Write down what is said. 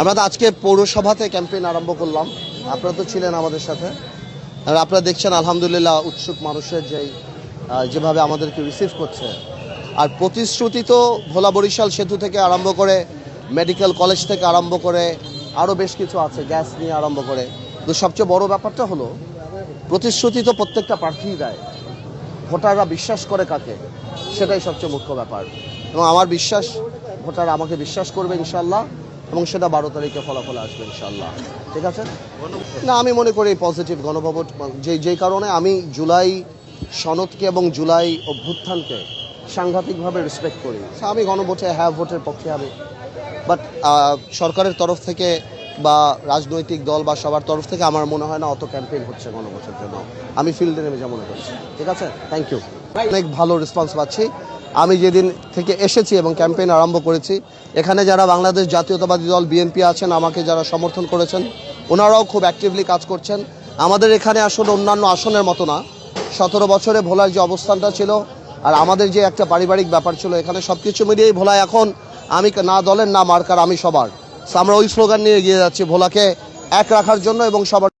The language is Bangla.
আমরা তো আজকে পৌরসভাতে ক্যাম্পেইন আরম্ভ করলাম। আপনারা তো ছিলেন আমাদের সাথে। আর আপনারা দেখছেন, আলহামদুলিল্লাহ, উৎসুক মানুষের যেই যেভাবে আমাদেরকে রিসিভ করছে। আর প্রতিশ্রুতি তো ভোলা বরিশাল সেতু থেকে আরম্ভ করে মেডিকেল কলেজ থেকে আরম্ভ করে, আরও বেশ কিছু আছে গ্যাস নিয়ে আরম্ভ করে। তো সবচেয়ে বড় ব্যাপারটা হলো, প্রতিশ্রুতি তো প্রত্যেকটা প্রার্থীই দেয়। ভোটাররা বিশ্বাস করে কাকে, সেটাই সবচেয়ে মুখ্য ব্যাপার। এবং আমার বিশ্বাস, ভোটার আমাকে বিশ্বাস করবে ইনশাল্লাহ এবং সেটা বারো তারিখে ফলাফল আসবে ইনশাল্লাহ ঠিক আছে? না, আমি মনে করি পজিটিভ গণভোট, যে যেই কারণে আমি জুলাই সনদকে এবং জুলাই অভ্যুত্থানকে সাংঘাতিকভাবে রেসপেক্ট করি। আমি গণভোটে হ্যাঁ ভোটের পক্ষে আমি। বাট সরকারের তরফ থেকে বা রাজনৈতিক দল বা সবার তরফ থেকে আমার মনে হয় না অত ক্যাম্পেইন হচ্ছে গণভোটের জন্য। আমি ফিল্ডে নেমে যা মনে করছি। ঠিক আছে? থ্যাংক ইউ অনেক ভালো রেসপন্স পাচ্ছি। আমি যেদিন থেকে এসেছি এবং ক্যাম্পেইন আরম্ভ করেছি, এখানে যারা বাংলাদেশ জাতীয়তাবাদী দল, বিএনপি আছেন, আমাকে যারা সমর্থন করেছেন, ওনারাও খুব অ্যাক্টিভলি কাজ করছেন। আমাদের এখানে আসলে অন্যান্য আসনের মতো না। সতেরো বছরে ভোলার যে অবস্থানটা ছিল, আর আমাদের যে একটা পারিবারিক ব্যাপার ছিল, এখানে সব কিছু মিলিয়েই ভোলা এখন আমি না দলের না মার্কার, আমি সবার। আমরা ওই স্লোগান নিয়ে এগিয়ে যাচ্ছি ভোলাকে এক রাখার জন্য এবং সবার